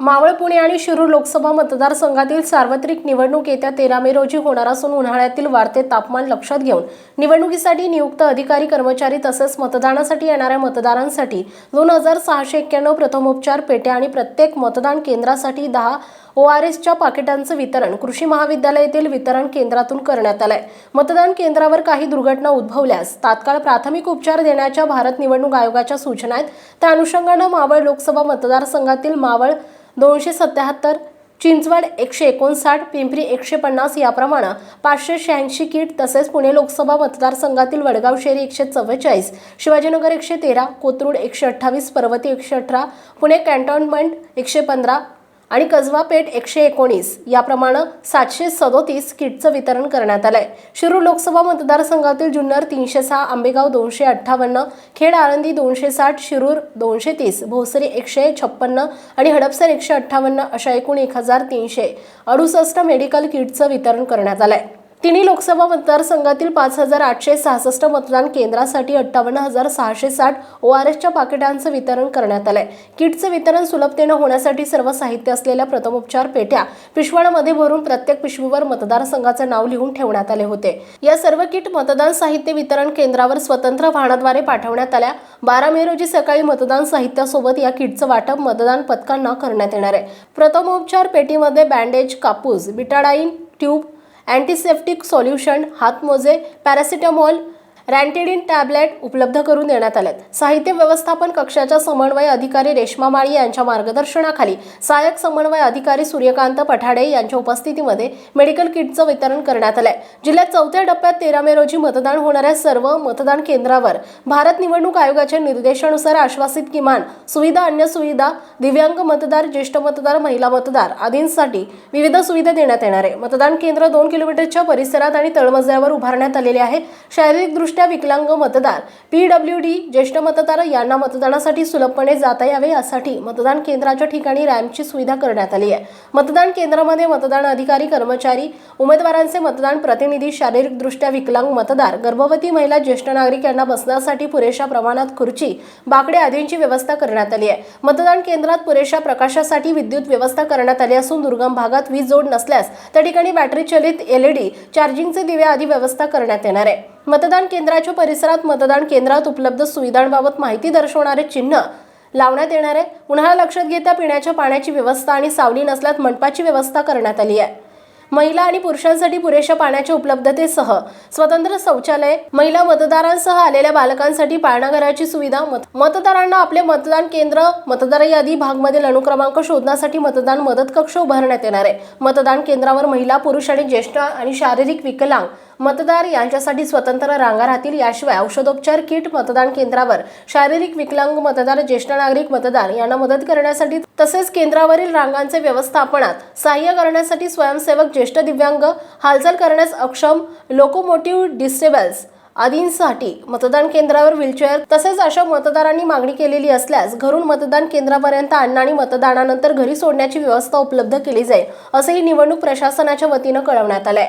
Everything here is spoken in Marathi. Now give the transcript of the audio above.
मावळ पुणे आणि शिरूर लोकसभा मतदारसंघातील सार्वत्रिक निवडणूक येत्या तेरा मे रोजी होणार असून उन्हाळ्यातील वाढते तापमान लक्षात घेऊन निवडणुकीसाठी नियुक्त अधिकारी कर्मचारी तसेच मतदानासाठी येणाऱ्या मतदारांसाठी दोन हजार सहाशे एक्क्याण्णव प्रथमोपचार पेट्या आणि प्रत्येक मतदान केंद्रासाठी दहा ओ आर एसच्या पाकिटांचं वितरण कृषी महाविद्यालय येथील वितरण केंद्रातून करण्यात आलंय. मतदान केंद्रावर काही दुर्घटना उद्भवल्यास तात्काळ प्राथमिक उपचार देण्याच्या भारत निवडणूक आयोगाच्या सूचना आहेत. त्या अनुषंगानं मावळ लोकसभा मतदारसंघातील मावळ दोनशे सत्याहत्तर चिंचवड एकशे एकोणसाठ पिंपरी एकशे पन्नास याप्रमाणे पाचशे शहाऐंशी किट तसेच पुणे लोकसभा मतदारसंघातील वडगाव शेरी एकशे चव्वेचाळीस शिवाजीनगर एकशे तेरा कोथरूड एकशे अठ्ठावीस पर्वती एकशे अठरा पुणे कॅन्टॉनमेंट एकशे पंधरा आणि कसबा पेठ एकशे एकोणीस याप्रमाणे सातशे सदोतीस किटचं वितरण करण्यात आलंय. शिरूर लोकसभा मतदारसंघातील जुन्नर तीनशे सहा आंबेगाव दोनशे अठ्ठावन्न खेड आळंदी दोनशे साठ शिरूर दोनशे तीस भोसरी एकशे छप्पन्न आणि हडपसर एकशे अठ्ठावन्न अशा एकूण एक हजार तीनशे अडुसष्ट मेडिकल किटचं वितरण करण्यात आलंय. तिन्ही लोकसभा मतदारसंघातील पाच हजार आठशे सहासष्ट मतदान केंद्रासाठी अठ्ठावन्न हजार सहाशे साठ ओ आर एसच्या पाकिटांचं वितरण करण्यात आलंय. किटचं वितरण सुलभतेनं होण्यासाठी सर्व साहित्य असलेल्या प्रथमोपचार पेट्या पिशव्यांमध्ये भरून प्रत्येक पिशवीवर मतदारसंघाचं नाव लिहून ठेवण्यात आले होते. या सर्व किट मतदान साहित्य वितरण केंद्रावर स्वतंत्र वाहनाद्वारे पाठवण्यात आल्या. बारा मे रोजी सकाळी मतदान साहित्यासोबत या किटचं वाटप मतदान पथकांना करण्यात येणार आहे. प्रथमोपचार पेटीमध्ये बँडेज कापूस बिटाडाईन ट्यूब अँटीसेप्टिक सॉल्युशन हातमोजे पॅरासिटामॉल रॅन्टिडिन टॅबलेट उपलब्ध करून देण्यात आल्यात साहित्य व्यवस्थापन कक्षाच्या समन्वय अधिकारी रेश्मा माळी यांच्या मार्गदर्शनाखाली सहाय्यक समन्वय अधिकारी सूर्यकांत पठाडे यांच्या उपस्थितीमध्ये मेडिकल किटचं वितरण करण्यात आलंय. जिल्ह्यात चौथ्या टप्प्यात तेरा मे रोजी मतदान होणाऱ्या सर्व मतदान केंद्रावर भारत निवडणूक आयोगाच्या निर्देशानुसार आश्वासित किमान सुविधा अन्य सुविधा दिव्यांग मतदार ज्येष्ठ मतदार महिला मतदार आदींसाठी विविध सुविधा देण्यात येणार आहे. मतदान केंद्र दोन किलोमीटरच्या परिसरात आणि तळमजल्यावर उभारण्यात आलेले आहे. शारीरिकदृष्ट्या विकलांग मतदार पीडब्ल्यू डी ज्येष्ठ मतदार यांना मतदानासाठी सुलभपणे जाता यावे यासाठी मतदान केंद्राच्या ठिकाणी रॅम्पची सुविधा करण्यात आली आहे. मतदान केंद्रामध्ये मतदान अधिकारी कर्मचारी उमेदवारांचे मतदान प्रतिनिधी शारीरिकदृष्ट्या विकलांग मतदार गर्भवती महिला ज्येष्ठ नागरिक यांना बसण्यासाठी पुरेशा प्रमाणात खुर्ची बाकडे आदींची व्यवस्था करण्यात आली आहे. मतदान केंद्रात पुरेशा प्रकाशासाठी विद्युत व्यवस्था करण्यात आली असून दुर्गम भागात वीज जोड नसल्यास त्या ठिकाणी बॅटरी चलित एलईडी चार्जिंगचे दिवे आदी व्यवस्था करण्यात येणार आहे. मतदान केंद्राच्या परिसरात मतदान केंद्रात उपलब्ध सुविधांबाबत माहिती दर्शवणारे चिन्ह लावण्यात येणार आहे उन्हाळा लक्षात घेता पिण्याच्या पाण्याची व्यवस्था आणि सावली नसल्यास मंडपाची व्यवस्था करण्यात आली आहे. महिला आणि पुरुषांसाठी पुरेशा पाण्याच्या उपलब्धतेसह स्वतंत्र शौचालय महिला मतदारांसह आलेल्या बालकांसाठी पाळणाघराची सुविधा मत मतदारांना आपले मतदान केंद्र मतदार यादी भागमधील अनुक्रमांक शोधण्यासाठी मतदान मदत कक्ष उभारण्यात येणार आहे. मतदान केंद्रावर महिला पुरुष आणि ज्येष्ठ आणि शारीरिक विकलांग मतदार यांच्यासाठी स्वतंत्र रांगा राहतील याशिवाय औषधोपचार किट मतदान केंद्रावर शारीरिक विकलांग मतदार ज्येष्ठ नागरिक मतदार यांना मदत करण्यासाठी तसेच केंद्रावरील रांगांचे व्यवस्थापनात सहाय्य करण्यासाठी स्वयंसेवक ज्येष्ठ दिव्यांग हालचाल करण्यास अक्षम लोकोमोटिव्ह डिसेबल्स आदींसाठी मतदान केंद्रावर व्हीलचेअर तसेच अशा मतदारांनी मागणी केलेली असल्यास घरून मतदान केंद्रापर्यंत आणणं आणि मतदानानंतर घरी सोडण्याची व्यवस्था उपलब्ध केली जाईल असंही निवडणूक प्रशासनाच्या वतीनं कळवण्यात आलंय.